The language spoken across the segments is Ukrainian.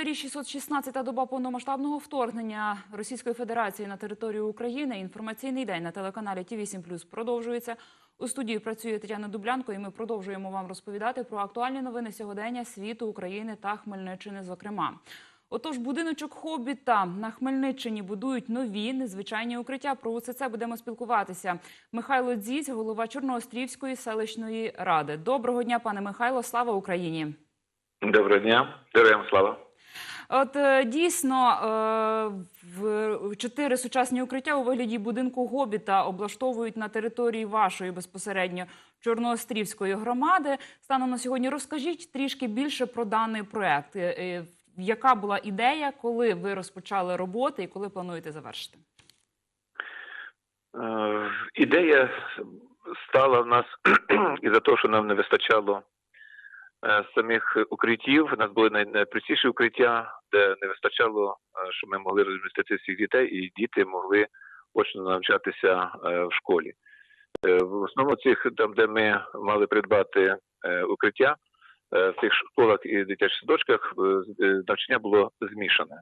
календарі 616-та доба повномасштабного вторгнення Російської Федерації на територію України. Інформаційний день на телеканалі Ті 8 продовжується. У студії працює Тетяна Дублянко, і ми продовжуємо вам розповідати про актуальні новини сьогодення світу, України та Хмельниччини. Зокрема, отож, будиночок Хобіта на Хмельниччині будують нові незвичайні укриття. Про це будемо спілкуватися. Михайло Дзіць, голова Чорноострівської селищної ради. Доброго дня, пане Михайло. Слава Україні! Доброго дня, героям слава. От е, дійсно е, чотири сучасні укриття у вигляді будинку Гобіта облаштовують на території вашої безпосередньо Чорноострівської громади. Станом на сьогодні розкажіть трішки більше про даний проект. Е, Яка була ідея, коли ви розпочали роботи і коли плануєте завершити? Ідея стала в нас із-за того, що нам не вистачало самих укриттів. У нас були найпростіші укриття, де не вистачало, е, щоб ми могли розмістити всіх дітей, і діти могли очно навчатися е, в школі. Е, В основному цих, там, де ми мали придбати укриття, в цих школах і дитячих садочках навчання було змішане.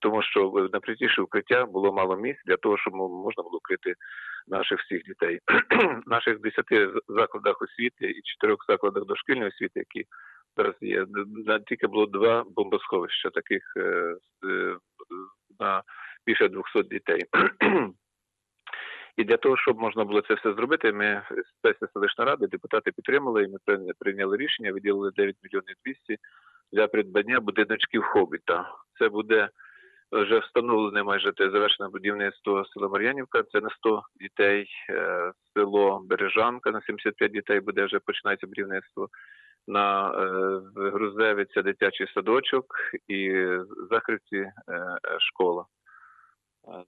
Тому що в- на укриття було мало місць для того, щоб можна було укрити наших всіх дітей. Наших 10 з- закладах освіти і 4 закладах дошкільної освіти, які зараз є, тільки було два бомбосховища таких е, е, на більше 200 дітей. І для того, щоб можна було це все зробити, ми спеція селищної ради, депутати підтримали, і ми прийняли- прийняли рішення, виділили 9 мільйонів 200 для придбання будиночків Хобіта. Це буде вже встановлене майже те завершене будівництво села Мар'янівка. Це на 100 дітей, е, село Бережанка на 75 дітей буде вже починається будівництво. На е, Грузевиця дитячий садочок і в Захривці е, школа. Е,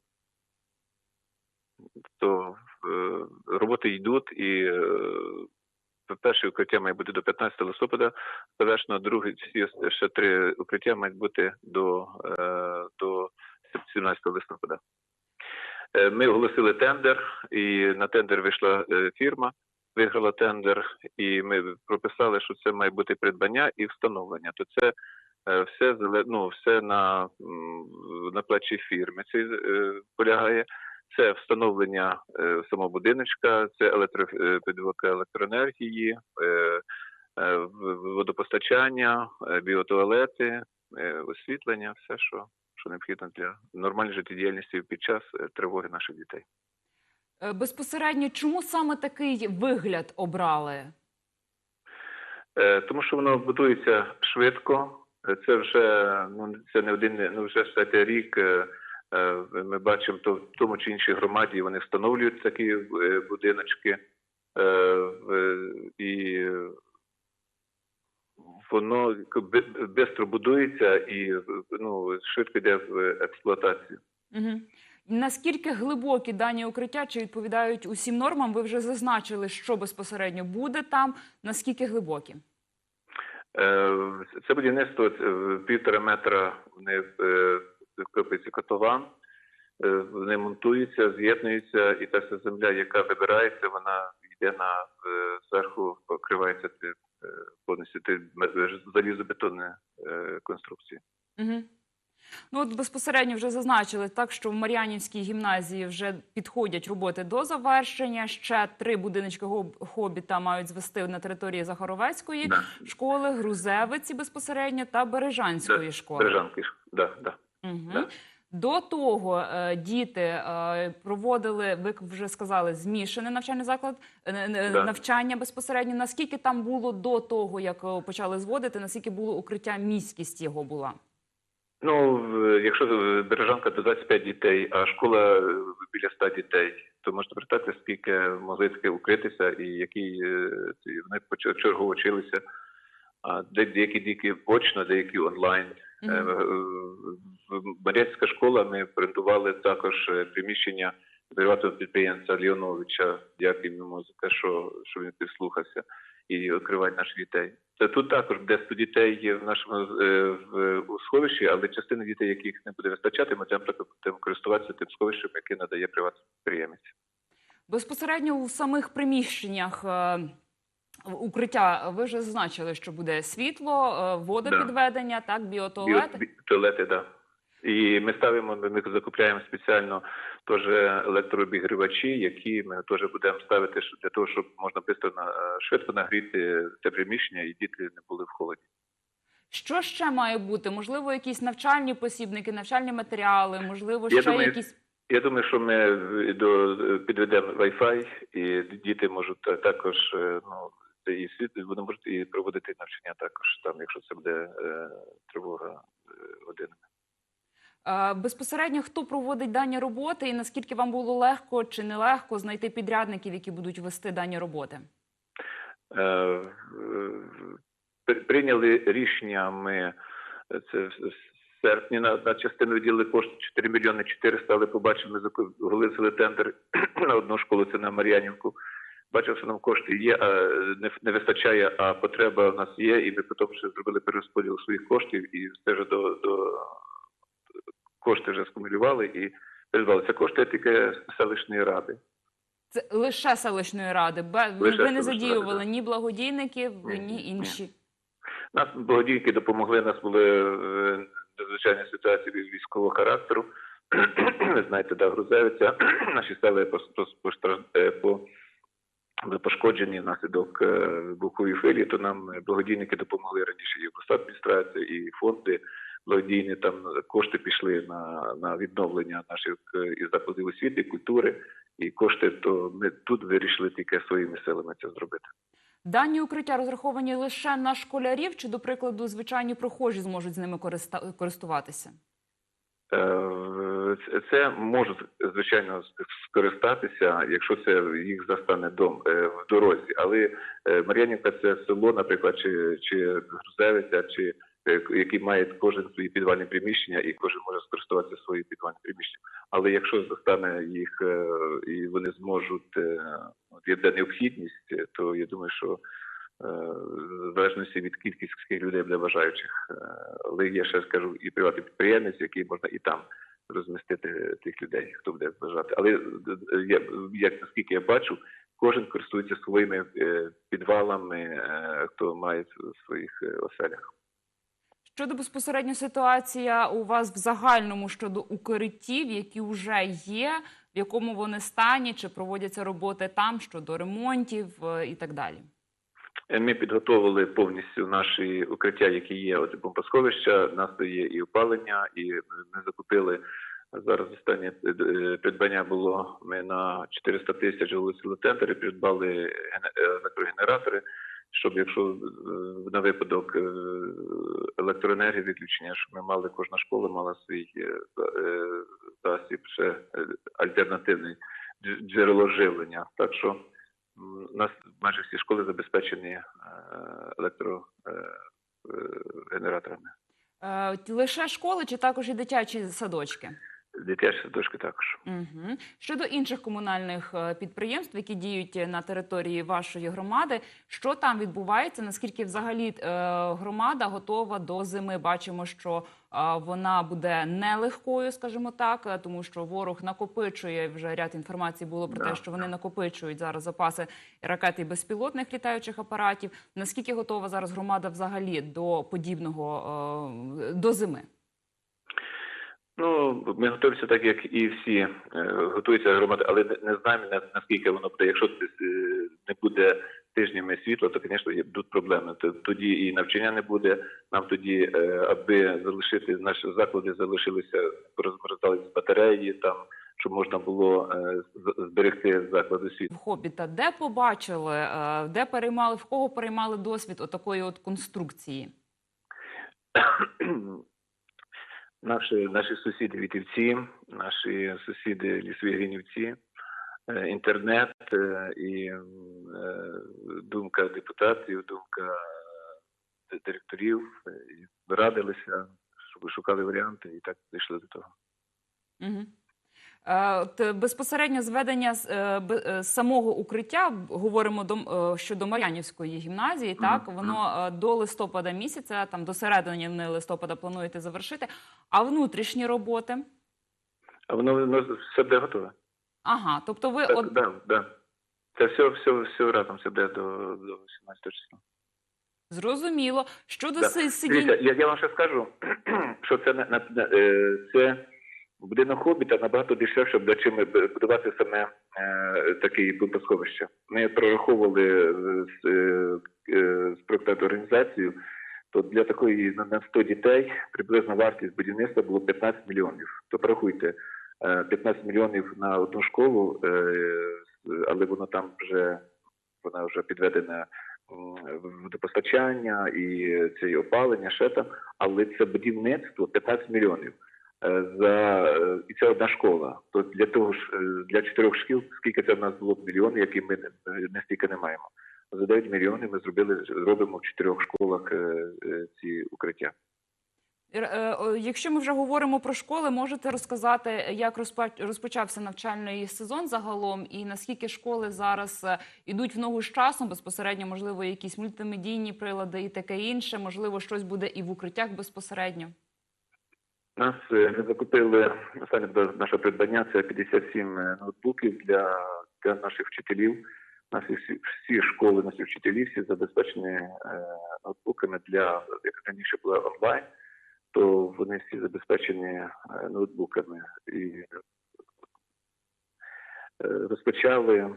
То роботи йдуть і перше укриття має бути до 15 листопада, завершено друге, ще три укриття мають бути до, до 17 листопада. Ми оголосили тендер, і на тендер вийшла фірма, виграла тендер, і ми прописали, що це має бути придбання і встановлення. То це е, все ну, все на, на плечі фірми це полягає. Це встановлення е, самого будиночка, це електро, е, підводка електроенергії, водопостачання, біотуалети, освітлення, все, що, що необхідно для нормальної життєдіяльності під час тривоги наших дітей. Е, Безпосередньо, чому саме такий вигляд обрали? Е, Тому що воно будується швидко. Е, Це вже ну це не один, ну вже все рік. Ми бачимо, то в тому чи іншій громаді вони встановлюють такі будиночки, і воно швидко будується і ну швидко йде в експлуатацію. Угу. Наскільки глибокі дані укриття чи відповідають усім нормам? Ви вже зазначили, що безпосередньо буде там. Наскільки глибокі? Е, Це будівництво е, півтора метра вони е, котлован, е, вони монтуються, з'єднуються, і та вся земля, яка вибирається, вона йде на зверху, покривається повністю залізобетонні е, конструкції. Угу. Ну от безпосередньо вже зазначили так, що в Мар'янівській гімназії вже підходять роботи до завершення. Ще три будиночки хобіта мають звести на території Захаровецької Да. школи, Грузевиці безпосередньо та Бережанської Да, школи. Бережанки, ж, да, да. Угу. Да. До того е, діти е, проводили, ви вже сказали, змішаний навчальний заклад, е, Да. навчання безпосередньо. Наскільки там було до того, як почали зводити, наскільки було укриття, міськість його була? Ну, якщо Бережанка до 25 дітей, а школа е, біля 100 дітей, то можна притати, скільки могли таки укритися, і які е, вони поч- чергово вчилися. А де деякі діти очно, деякі онлайн. Е, Мар'янська школа ми орендували також приміщення приватного підприємця Леоновича. Дякуємо за те, що, що він прислухався і відкриває наших дітей. Це тут також 10 дітей є в нашому е, в, у сховищі, але частина дітей, яких не буде вистачати, ми будемо користуватися тим сховищем, яке надає приватний підприємець. Безпосередньо у самих приміщеннях е, укриття. Ви вже зазначили, що буде світло, е, водопідведення, так, біотуалети. Біо- Туалети, да. І ми ставимо, ми закупляємо спеціально теж електрообігрівачі, які ми теж будемо ставити для того, щоб можна швидко на швидко нагріти це приміщення і діти не були в холоді. Що ще має бути? Можливо, якісь навчальні посібники, навчальні матеріали, можливо, Я ще думаю, якісь. Я думаю, що ми до підведемо Wi-Fi, і діти можуть також е, ну і світ вони можуть і проводити навчання також там, якщо це буде е, тривога е, годинами. Е, Безпосередньо хто проводить дані роботи, і наскільки вам було легко чи нелегко знайти підрядників, які будуть вести дані роботи? Е, е, при- Прийняли рішення. Ми це в серпні на, на частину виділили кошти 4 мільйони 400, але побачили, ми оголосили тендер на одну школу, це на Мар'янівку. Бачив, що нам кошти є, а не, не вистачає, а потреба в нас є, і ми потім ще зробили перерозподіл своїх коштів і все ж до, до кошти вже скумулювали і. Це кошти тільки селищної ради. Це лише селищної ради. Лише ви не задіювали ради, ні благодійників, Ні, ні ні. інші. Нас благодійники допомогли. Нас були е, надзвичайні ситуації військового характеру. Ви знаєте, да, Грузевиця, наші постражд- е, були пошкоджені внаслідок е, вибухової хвилі, то нам благодійники допомогли раніше і обласна адміністрація, і фонди благодійні. Там кошти пішли на, на відновлення наших е, і закладів освіти, культури, і кошти. То ми тут вирішили тільки своїми силами це зробити. Дані укриття розраховані лише на школярів, чи, до прикладу, звичайні прохожі зможуть з ними користуватися? Е, це- можуть звичайно скористатися, якщо це їх застане дом е, в дорозі. Але Мар'янівка це село, наприклад, чи, чи Грузевиця, чи який має кожен свої підвальні приміщення, і кожен може скористуватися своїм підвальним приміщенням. Але якщо застане їх е, і вони зможуть е, є необхідність, е, то я думаю, що е, в залежності від кількості людей буде бажаючих. Е, Але я ще скажу і приватний підприємець, який можна і там розмістити тих людей, хто буде бажати. Але е, я як наскільки я бачу, кожен користується своїми е, підвалами, е, хто має в своїх е, оселях. Щодо безпосередньо ситуація у вас в загальному щодо укриттів, які вже є, в якому вони стані, чи проводяться роботи там щодо ремонтів е, і так далі. Е, Ми підготовили повністю наші укриття, які є от бомбосховища. Нас є і опалення, і ми закупили зараз. Останнє е, придбання було. Ми на 400 тисяч оголосили тендер і придбали гене- електрогенератори. Щоб якщо е, на випадок е, електроенергії відключення, щоб ми мали кожна школа мала свій е, за- засіб, ще е, альтернативний дж- джерело живлення. Так що У нас майже всі школи забезпечені електрогенераторами. Лише школи чи також і дитячі садочки? Дитячі садочки також. Угу. Щодо інших комунальних е, підприємств, які діють на території вашої громади, що там відбувається? Наскільки взагалі е, громада готова до зими? Бачимо, що е, вона буде нелегкою, скажімо так, тому що ворог накопичує вже ряд інформації було про те, що вони накопичують зараз запаси ракет і безпілотних літаючих апаратів. Наскільки готова зараз громада взагалі до подібного до зими? Ну, ми готуємося так, як і всі е, готуються громади, але не, знаємо наскільки воно буде. Якщо е, не буде тижнями світла, то, звісно, будуть проблеми. Тоді і навчання не буде. Нам тоді, е, аби залишити наші заклади, залишилися розмерзались батареї, там щоб можна було зберегти заклади освіти. в Хобіта, де побачили, де переймали, в кого переймали досвід отакої от конструкції? Наші, наші сусіди вітівці, наші сусіди лісові гринівці, е, інтернет е, і е, думка депутатів, думка директорів, і радилися, щоб шукали варіанти, і так дійшли до того. Угу. От безпосередньо зведення самого укриття, говоримо до, щодо Мар'янівської гімназії, так, воно до листопада місяця, там до середини листопада плануєте завершити, а внутрішні роботи? А воно, воно все буде готове. Ага, тобто ви Так, от, да, да. Це все, все, все разом все буде до, до 18 числа. Зрозуміло. Щодо Да. си- сидінь... Дивіться, я, я вам ще скажу, що це на, на, на- е, це будинок хобіта набагато дешевше буде, чим будувати саме е, таке бомбосховище. Ми прораховували е, з, е, е, з проєктантою організацією, то для такої на, на 100 дітей приблизна вартість будівництва було 15 мільйонів. То порахуйте, е, 15 мільйонів на одну школу, е, але воно там вже вона вже підведена водопостачання і це опалення, ще там, але це будівництво 15 мільйонів. Е, За е, і це одна школа. То для того ж е, для чотирьох шкіл, скільки це в нас було мільйонів, які ми не стільки не маємо. За 9 мільйонів ми зробили робимо в чотирьох школах е, е, ці укриття. Е, Якщо ми вже говоримо про школи, можете розказати, як розпочався навчальний сезон загалом, і наскільки школи зараз ідуть в ногу з часом, безпосередньо, можливо, якісь мультимедійні прилади і таке інше, можливо, щось буде і в укриттях безпосередньо. Нас ми закупили останнє наше придбання. Це 57 ноутбуків для, для наших вчителів. Наші всі, всі школи, наші вчителі всі забезпечені е, ноутбуками для як раніше було онлайн, то вони всі забезпечені е, ноутбуками і е, розпочали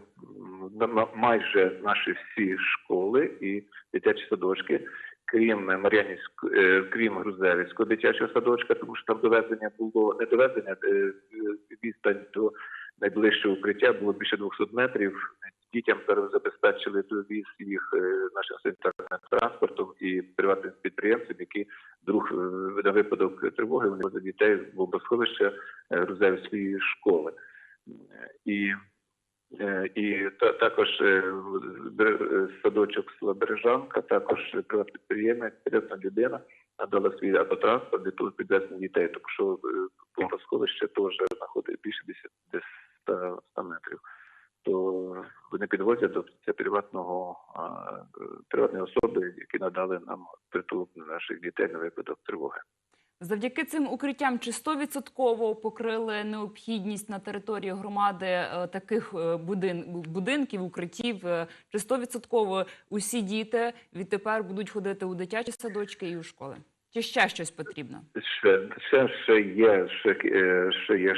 на- на- майже наші всі школи і дитячі садочки крім Мар'янівського, е, крім Грузевицького дитячого садочка, тому що там довезення було не довезення, е, е, відстань до найближчого укриття було більше 200 метрів. Дітям забезпечили довіз їх е, нашим санітарним транспортом і приватним підприємцям, які вдруг е, на випадок тривоги вони возять дітей з бомбосховища е, Грузевицької школи. Е, І Е, І та, також е, е, садочок села Бережанка, також приватний підприємець, серйозна людина надала свій автотранспорт для того підвезення дітей, тому що е, бомбосховище теж знаходить більше 10 100, 100 метрів. То вони підвозять до приватного приватної особи, які надали нам притулок на наших дітей на випадок тривоги. Завдяки цим укриттям чи 100% покрили необхідність на території громади е, таких е, будин, будинків, укриттів? е, Чи 100% усі діти відтепер будуть ходити у дитячі садочки і у школи? Чи ще щось потрібно? Ще, ще, ще є ще, ще є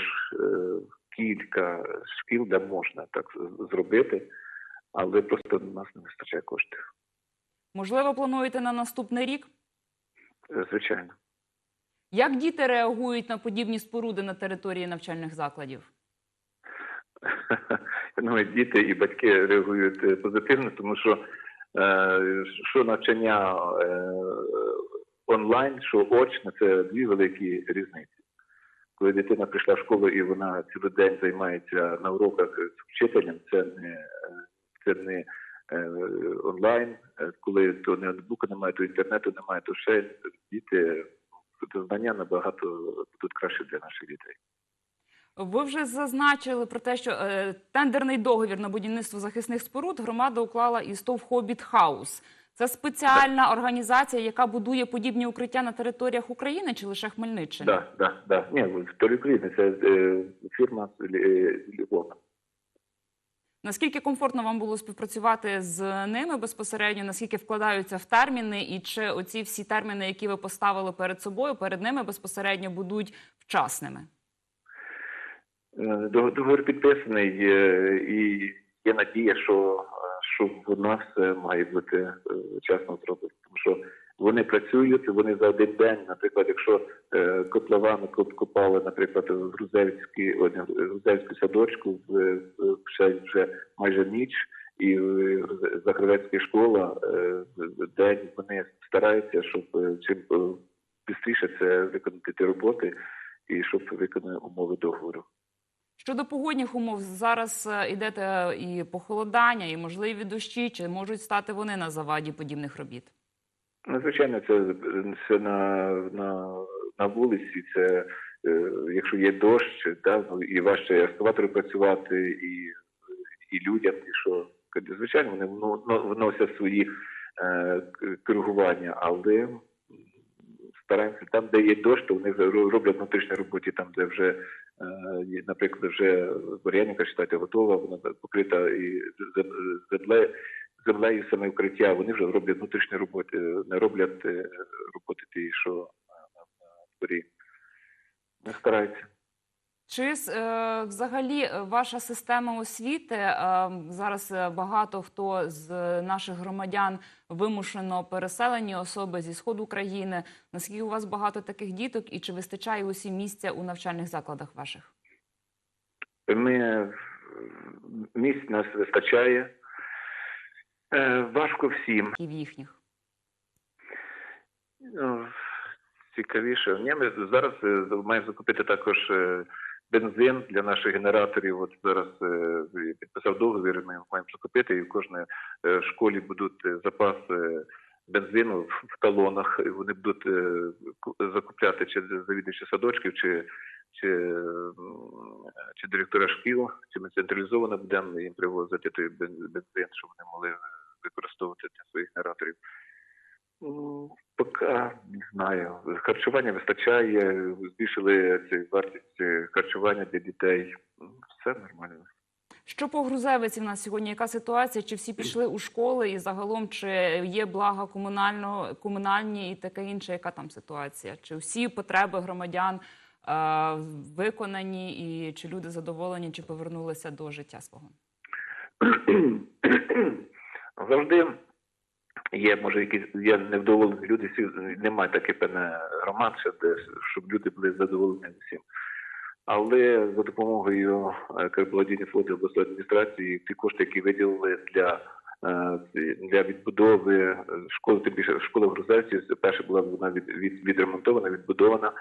кілька шкіл, де можна так зробити, але просто у нас не вистачає коштів. Можливо, плануєте на наступний рік? Е, Звичайно. Як діти реагують на подібні споруди на території навчальних закладів? Я думаю, діти і батьки реагують е, позитивно, тому що е, що навчання е, онлайн, що очне, це дві великі різниці. Коли дитина прийшла в школу і вона цілий день займається на уроках з вчителем, це не, це не е, онлайн. Е, Коли то не ноутбука немає, то інтернету немає, то ще діти знання набагато будуть краще для наших дітей. Ви вже зазначили про те, що е, тендерний договір на будівництво захисних споруд громада уклала із ТОВ Хобіт Хаус. Це спеціальна організація, яка будує подібні укриття на територіях України чи лише Хмельниччини? Так, так, так. Ні, в України це е, фірма з Львова. Наскільки комфортно вам було співпрацювати з ними безпосередньо? Наскільки вкладаються в терміни, і чи оці всі терміни, які ви поставили перед собою, перед ними безпосередньо будуть вчасними? Е, Договір підписаний е, і є надія, що, е, що вона все має бути е, вчасно зроблено. Тому що вони працюють, вони за один день, наприклад, якщо е, котловани копали, наприклад, в не, Грузевську садочку в, в- ще вже майже ніч, і в Закривецька школа е, в день вони стараються, щоб е, чим швидше це виконати ті роботи і щоб виконати умови договору. Щодо погодних умов, зараз е, йдете і похолодання, і можливі дощі, чи можуть стати вони на заваді подібних робіт? Ну, звичайно, це, це на, на, на вулиці, це е, якщо є дощ, да, ну, і важче ескаватору працювати, і, і людям, і що звичайно, вони вно- вно- вносять свої е, коригування, але стараємося там, де є дощ, то вони роблять внутрішні роботи, там, де вже, е, наприклад, вже Бор'янівка, вважайте, готова, вона покрита і зем- землею, землею саме укриття, вони вже роблять внутрішні роботи, не роблять е, роботи ті, що на дворі. Не стараються. Чи е, взагалі е, ваша система освіти е, зараз багато хто з наших громадян вимушено переселені особи зі сходу України? Наскільки у вас багато таких діток, і чи вистачає усім місця у навчальних закладах ваших? Ми місць нас вистачає. Е, Важко всім. І в їхніх? Ну, цікавіше. Ні, ми зараз маємо закупити також е, бензин для наших генераторів. От зараз е, підписав договір. Ми маємо закупити, і в кожній е, школі будуть е, запаси бензину в талонах. Вони будуть закупляти чи завідувачі садочків, чи, чи, чи директора шкіл, чи ми централізовано будемо їм привозити той бен- бензин, щоб вони могли використовувати для своїх генераторів. Поки не знаю. Харчування вистачає, збільшили цю вартість е, харчування для дітей. Ну, Все нормально. Що по Грузевиці в нас сьогодні? Яка ситуація? Чи всі пішли у школи? І загалом чи є блага комунального комунальні і таке інше? Яка там ситуація? Чи всі потреби громадян е, виконані, і чи люди задоволені, чи повернулися до життя свого? Завжди є, може, якісь є невдоволені люди, немає таке певне громад, ще де, щоб люди були задоволені всім. Але за допомогою е, благодійних фондів обласної адміністрації ті кошти, які виділили для, е, для відбудови е, школи, тим більше школа в Грузельці, перша була вона від, від, відремонтована, відбудована,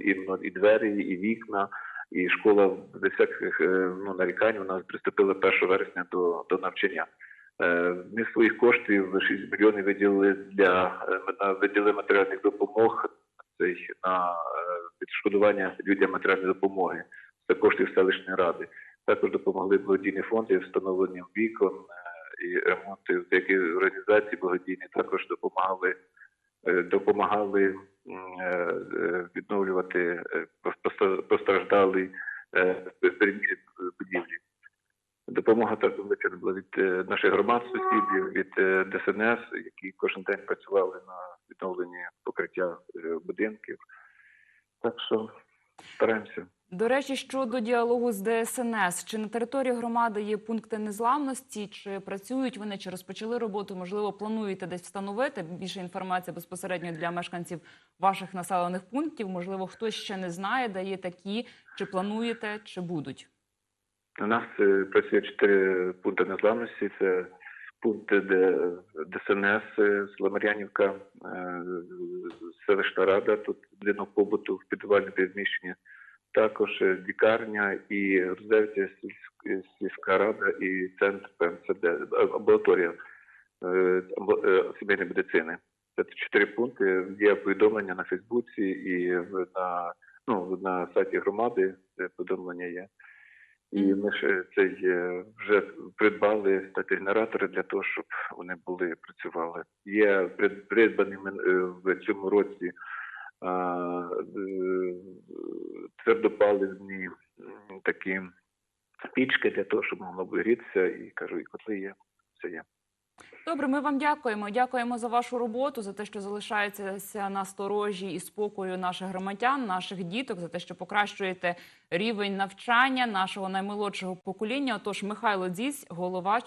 і, ну, і двері, і вікна. І школа без всяких ну, нарікань вона приступила 1 вересня до, до навчання. Е, Ми своїх коштів 6 мільйонів виділили для е, виділили матеріальних допомог на е, відшкодування людям матеріальної допомоги. Це коштів селищної ради. Також допомогли благодійні фонди встановленням вікон е, і ремонту. Деякі організації благодійні також допомагали е, допомагали е, е, відновлювати е, е, переміщені будівлі. Допомога також величезна була від е, наших громад, сусідів, від е, ДСНС, які кожен день працювали на відновленні покриття е, будинків. Так що стараємося. До речі, щодо діалогу з ДСНС, чи на території громади є пункти незламності, чи працюють вони, чи розпочали роботу? Можливо, плануєте десь встановити більше інформації безпосередньо для мешканців ваших населених пунктів? Можливо, хтось ще не знає, де є такі, чи плануєте, чи будуть? У нас е, працює чотири пункти незламності. Це пункти, де ДСНС, е, Сломарянівка, е, селищна рада, тут будинок побуту в підвальне приміщення, також лікарня і сільськ- сільська рада і центр ПМСД, амбулаторія амбу- сімейної медицини. Це чотири пункти. Є повідомлення на Фейсбуці і на, ну, на сайті громади повідомлення є. І ми ж цей е, вже придбали стати генератори для того, щоб вони були працювали. Є придбаний придбані е, в цьому році е, твердопаливні такі пічки для того, щоб могло грітися, і кажу, і котли є. Все є. Добре, ми вам дякуємо. Дякуємо за вашу роботу, за те, що залишаєтеся на сторожі і спокою наших громадян, наших діток, за те, що покращуєте рівень навчання нашого наймолодшого покоління. Отож, Михайло Дзісь, голова